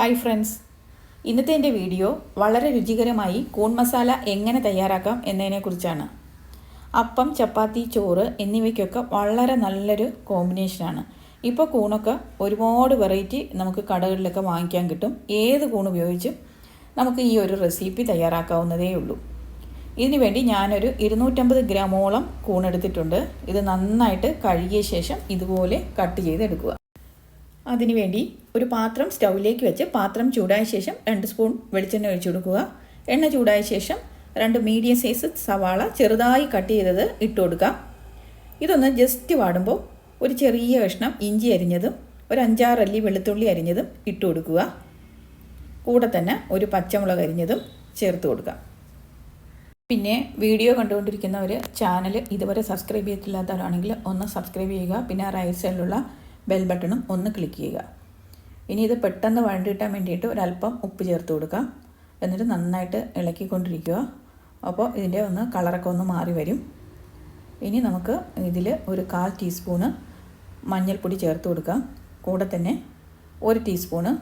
Hi friends ഇന്നത്തെ എന്റെ video വളരെ രുചികരമായി കൂൺ മസാല എങ്ങനെ തയ്യാറാക്കാം എന്നതിനെക്കുറിച്ചാണ് അപ്പം ചപ്പാത്തി ചോറ് എന്നിവയ്ക്കൊക്കെ വളരെ നല്ലൊരു കോമ്പിനേഷനാണ് ഇപ്പോൾ കൂണൊക്കെ ഒരുപാട് വെറൈറ്റി നമുക്ക് കടകളിലൊക്കെ വാങ്ങിക്കാൻ കിട്ടും. ഏത് കൂൺ ഉപയോഗിച്ചും നമുക്ക് ഈ ഒരു റെസിപ്പി തയ്യാറാക്കാവുന്നതേ ഉള്ളൂ. ഇതിനു വേണ്ടി ഞാനൊരു ഇരുന്നൂറ്റമ്പത് ഗ്രാമോളം കൂണെടുത്തിട്ടുണ്ട് ഇത് നന്നായിട്ട് കഴുകിയ ശേഷം ഇതുപോലെ കട്ട് ചെയ്തെടുക്കുക. അതിനുവേണ്ടി ഒരു പാത്രം സ്റ്റൗവിലേക്ക് വെച്ച് പാത്രം ചൂടായ ശേഷം രണ്ട് സ്പൂൺ വെളിച്ചെണ്ണ ഒഴിച്ചു കൊടുക്കുക. എണ്ണ ചൂടായ ശേഷം രണ്ട് മീഡിയം സൈസ് സവാള ചെറുതായി കട്ട് ചെയ്തത് ഇട്ട് കൊടുക്കാം ഇതൊന്ന് ജസ്റ്റ് വാടുമ്പോൾ ഒരു ചെറിയ കഷ്ണം ഇഞ്ചി അരിഞ്ഞതും ഒരു അഞ്ചാറ് അല്ലി വെളുത്തുള്ളി അരിഞ്ഞതും ഇട്ട് കൊടുക്കുക. കൂടെ തന്നെ ഒരു പച്ചമുളക് അരിഞ്ഞതും ചേർത്ത് കൊടുക്കുക. പിന്നെ വീഡിയോ കണ്ടുകൊണ്ടിരിക്കുന്നവർ ചാനൽ ഇതുവരെ സബ്സ്ക്രൈബ് ചെയ്തിട്ടില്ലാത്തവരാണെങ്കിൽ ഒന്ന് സബ്സ്ക്രൈബ് ചെയ്യുക. പിന്നെ റൈറ്റ് സൈഡിലുള്ള ബെൽ ബട്ടണും ഒന്ന് ക്ലിക്ക് ചെയ്യുക. ഇനി ഇത് പെട്ടെന്ന് വഴണ്ടിട്ടാൻ വേണ്ടിയിട്ട് ഒരല്പം ഉപ്പ് ചേർത്ത് കൊടുക്കാം. എന്നിട്ട് നന്നായിട്ട് ഇളക്കിക്കൊണ്ടിരിക്കുക. അപ്പോൾ ഇതിന്റെ ഒന്ന് കളറൊക്കെ ഒന്ന് മാറി വരും. ഇനി നമുക്ക് ഇതിൽ ഒരു കാൽ ടീസ്പൂണ് മഞ്ഞൾപ്പൊടി ചേർത്ത് കൊടുക്കാം. കൂടെ തന്നെ ഒരു ടീസ്പൂണ്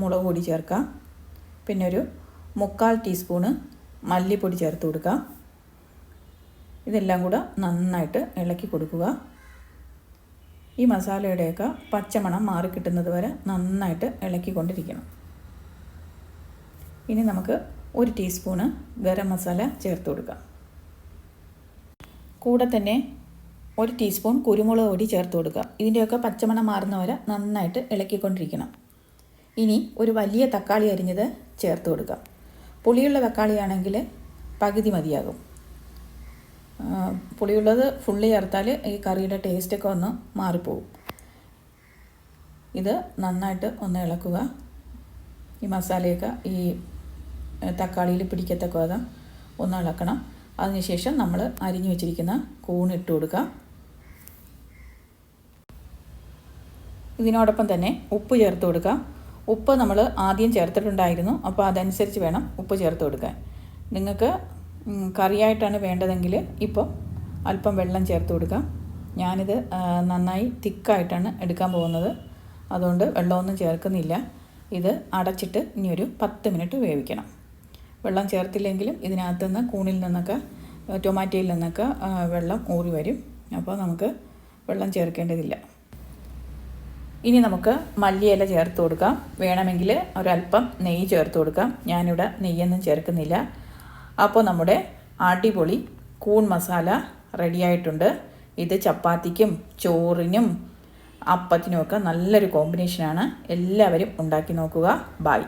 മുളക് പൊടി ചേർക്കാം. പിന്നെ ഒരു മുക്കാൽ ടീസ്പൂണ് മല്ലിപ്പൊടി ചേർത്ത് കൊടുക്കാം. ഇതെല്ലാം കൂടെ നന്നായിട്ട് ഇളക്കി കൊടുക്കുക. ഈ മസാലയുടെയൊക്കെ പച്ചമണം മാറിക്കിട്ടുന്നത് വരെ നന്നായിട്ട് ഇളക്കിക്കൊണ്ടിരിക്കണം. ഇനി നമുക്ക് ഒരു ടീസ്പൂണ് ഗരം മസാല ചേർത്ത് കൊടുക്കാം. കൂടെ തന്നെ ഒരു ടീസ്പൂൺ കുരുമുളക് പൊടി ചേർത്ത് കൊടുക്കുക ഇതിന്റെയൊക്കെ പച്ചമണം മാറുന്ന വരെ നന്നായിട്ട് ഇളക്കിക്കൊണ്ടിരിക്കണം. ഇനി ഒരു വലിയ തക്കാളി അരിഞ്ഞത് ചേർത്ത് കൊടുക്കുക പുളിയുള്ള തക്കാളിയാണെങ്കിൽ പകുതി മതിയാകും. പുളിയുള്ളത് ഫുള്ളി ചേർത്താൽ ഈ കറിയുടെ ടേസ്റ്റൊക്കെ ഒന്ന് മാറിപ്പോവും. ഇത് നന്നായിട്ട് ഒന്ന് ഇളക്കുക. ഈ മസാലയൊക്കെ ഈ തക്കാളിയിൽ പിടിക്കത്തക്ക വിധം ഒന്ന് ഇളക്കണം. അതിനുശേഷം നമ്മൾ അരിഞ്ഞു വെച്ചിരിക്കുന്ന കൂണിട്ട് കൊടുക്കുക ഇതിനോടൊപ്പം തന്നെ ഉപ്പ് ചേർത്ത് കൊടുക്കുക ഉപ്പ് നമ്മൾ ആദ്യം ചേർത്തിട്ടുണ്ടായിരുന്നു. അപ്പോൾ അതനുസരിച്ച് വേണം ഉപ്പ് ചേർത്ത് കൊടുക്കാൻ. നിങ്ങൾക്ക് കറിയായിട്ടാണ് വേണ്ടതെങ്കിൽ ഇപ്പോൾ അല്പം വെള്ളം ചേർത്ത് കൊടുക്കാം ഞാനിത് നന്നായി തിക്കായിട്ടാണ് എടുക്കാൻ പോകുന്നത്. അതുകൊണ്ട് വെള്ളമൊന്നും ചേർക്കുന്നില്ല. ഇത് അടച്ചിട്ട് ഇനി ഒരു പത്ത് മിനിറ്റ് വേവിക്കണം. വെള്ളം ചേർത്തില്ലെങ്കിലും ഇതിനകത്ത് നിന്ന് കൂണിൽ നിന്നൊക്കെ ടൊമാറ്റോയിൽ നിന്നൊക്കെ വെള്ളം ഊറി വരും. അപ്പോൾ നമുക്ക് വെള്ളം ചേർക്കേണ്ടതില്ല. ഇനി നമുക്ക് മല്ലിയില ചേർത്ത് കൊടുക്കാം. വേണമെങ്കിൽ ഒരല്പം നെയ്യ് ചേർത്ത് കൊടുക്കാം. ഞാനിവിടെ നെയ്യൊന്നും ചേർക്കുന്നില്ല. അപ്പോൾ നമ്മുടെ അടിപൊളി കൂൺ മസാല റെഡിയായിട്ടുണ്ട്. ഇത് ചപ്പാത്തിക്കും ചോറിനും അപ്പത്തിനുമൊക്കെ നല്ലൊരു കോമ്പിനേഷനാണ്. എല്ലാവരും ഉണ്ടാക്കി നോക്കുക. ബായ്